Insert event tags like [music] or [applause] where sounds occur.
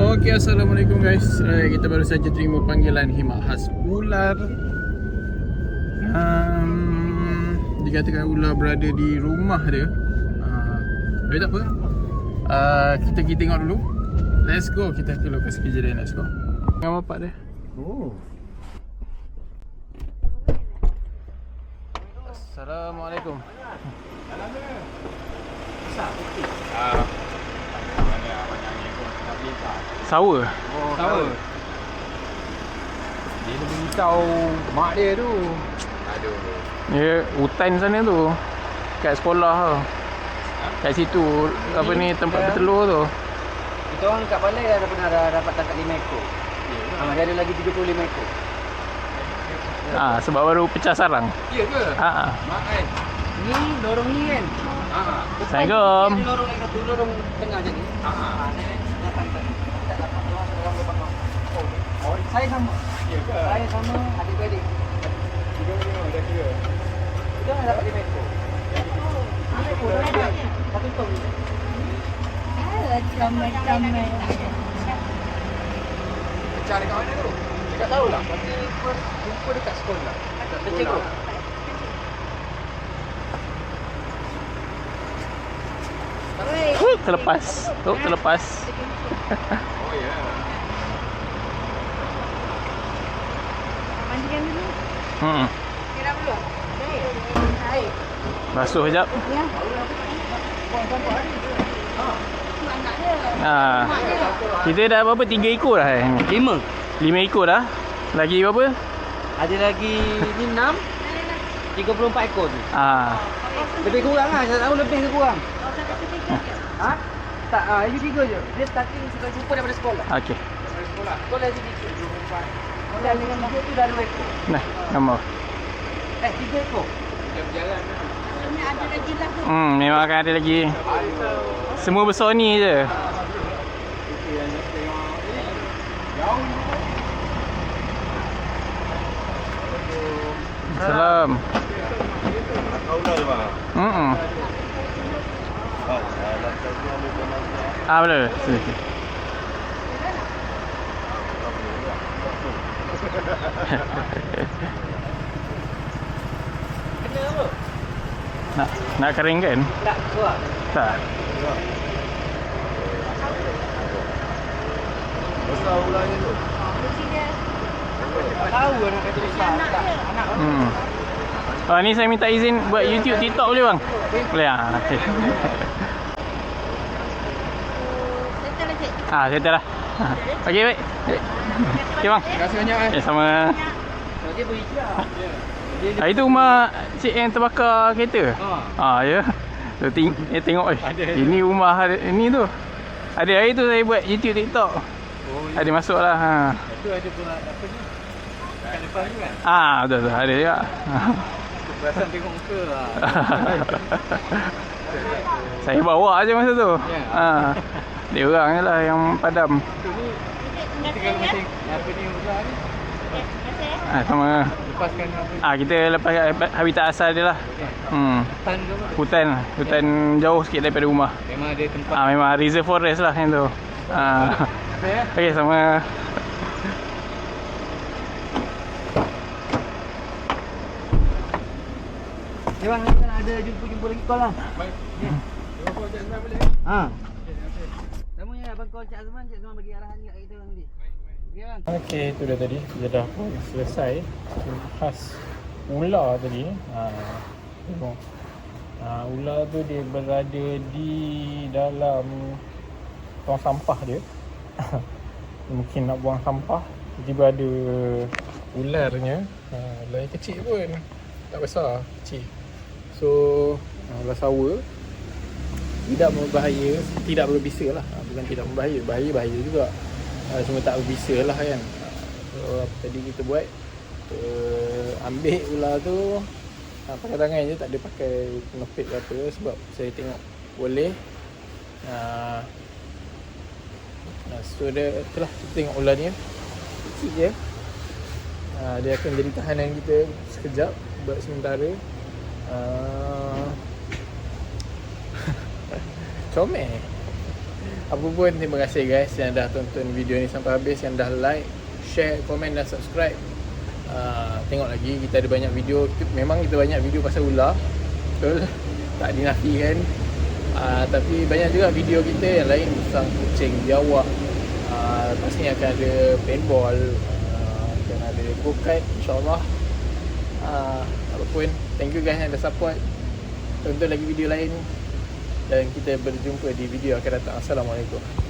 Okey, Assalamualaikum guys. Uh, Kita baru saja terima panggilan Himak khas ular. Um, Dikatakan ular berada di rumah dia. Uh, Tapi tak apa. Uh, Kita pergi tengok dulu. Let's go, kita ke lokasi kejadian, let's go. Dengan bapak dia. Oh. Assalamualaikum. Ah. Mana banyak tak? Sawa Oh, tahu. Dia nak beritahu mak dia tu. Aduh. Ya, hutan sana tu Kat sekolah tu Kat situ Apa ni tempat bertelur tu Kita orang kat balai dah pernah dah dapat tangkap 5 ekor. Ha, dia ada lagi 35 ekor. Ah, sebab baru pecah sarang. Ya ke? Ah, ah. Mak kan? Ni lorong ni kan. Ha. Assalamualaikum. Ada lorong lagi satu lorong tengah je ni. Ha. Saya. Tak orang orang sama. Ya ke? Saya sama adik-beradik. Tiga tengok dah kira. Kita orang dapat 5 ekor. Lima ekor dah ada. Satu ton. Comel-comel. Pecah dekat mana tu? Dekat tahu lah. Masa first jumpa dekat sekolah. Dekat Tercekuk. Terlepas. Tu terlepas. Oh ya. Mandikan dulu. Hmm. Kira dulu. Baik. Basuh sekejap. Ya. Ah. Kita dah berapa? Tiga ekor dah eh. Lima. Lima ekor dah. Lagi berapa? Ada lagi ni 6. 34 ekor tu. Ah. Lebih kurang lah. Saya tahu lebih ke kurang. Ha? Tak, ah, itu tiga je. Dia starting suka jumpa daripada sekolah. Okey. Sekolah. Sekolah itu tiga. Dan dengan tiga tu dah dua ekor. Nah, nama. Eh, tiga ekor. Dia berjalan. Ini ada lagi lah tu. Hmm, memang akan ada lagi. Semua besar ni je. Salam. Hmm. Sini. Sini. Kena apa? Nak nak kering kan? Tak, suar. Tak. Besar ulangnya tu. Tahu anak kata besar. Anak Hmm. Ah, ni saya minta izin buat YouTube, TikTok boleh bang? Boleh ah. Okey. Settle lah cik. Ah, settle lah. Ah, Okey, baik. Okey bang. Terima kasih banyak eh. Eh, sama. Dia berhijrah. Ah, itu rumah cik yang terbakar kereta? Ha. Ah, ya. Tu ting eh, tengok eh. Ada. Ini rumah ada ini tu. Ada hari tu saya buat YouTube, TikTok. Oh, Ada masuk lah. Ha. itu ada pun apa ni? Kat depan tu kan? Ah, betul betul. Ada juga. [laughs] Perasan tengok muka lah. [laughs] saya bawa aje masa tu. Ya. Ha. Dia orang je lah yang padam. Kita kalau macam apa ni ular ni, Ah, sama. lepaskan apa Ah, kita lepas habitat asal dia lah. Hmm. tan ke apa? Hutan Hutan jauh sikit daripada rumah. Memang ada tempat. Ah, memang reserve forest lah yang tu. Ah. Apa ya? [laughs] Okey, sama. Dia bang, kan ada jumpa-jumpa lagi kau lah. Baik. Tengok kau Cik Azman boleh? Ha. Ya abang call Cik Azman, Cik Azman bagi arahan kat kita nanti. Okey bang. Okey, itu dah tadi. Dia dah pun selesai. Khas ular tadi. Ha, tengok. Ha, ular tu dia berada di dalam tong sampah dia. [laughs] Mungkin nak buang sampah. Tiba ada ularnya. Ha, ular yang kecil pun. Tak besar, kecil. So, sawa. Tidak berbahaya, tidak berbisa lah. Ha, bukan tidak berbahaya, bahaya-bahaya juga. uh, cuma tak berbisa lah kan so apa tadi kita buat kita ambil ular tu uh, pakai tangan je tak ada pakai penepit ke apa sebab saya tengok boleh uh, uh, so dia itulah kita tengok ular ni kecil je uh, dia akan jadi tahanan kita sekejap buat sementara uh, [laughs] comel. Apa pun terima kasih guys yang dah tonton video ni sampai habis Yang dah like, share, komen dan subscribe. Uh, Tengok lagi kita ada banyak video. Memang kita banyak video pasal ular. Betul? [laughs] Tak dinafikan uh, Tapi banyak juga video kita yang lain Tentang kucing, biawak. Uh, ni akan ada paintball. Uh, Akan ada go-kart InsyaAllah uh, Apapun Thank you guys yang dah support. Tonton lagi video lain. Dan kita berjumpa di video akan datang. Assalamualaikum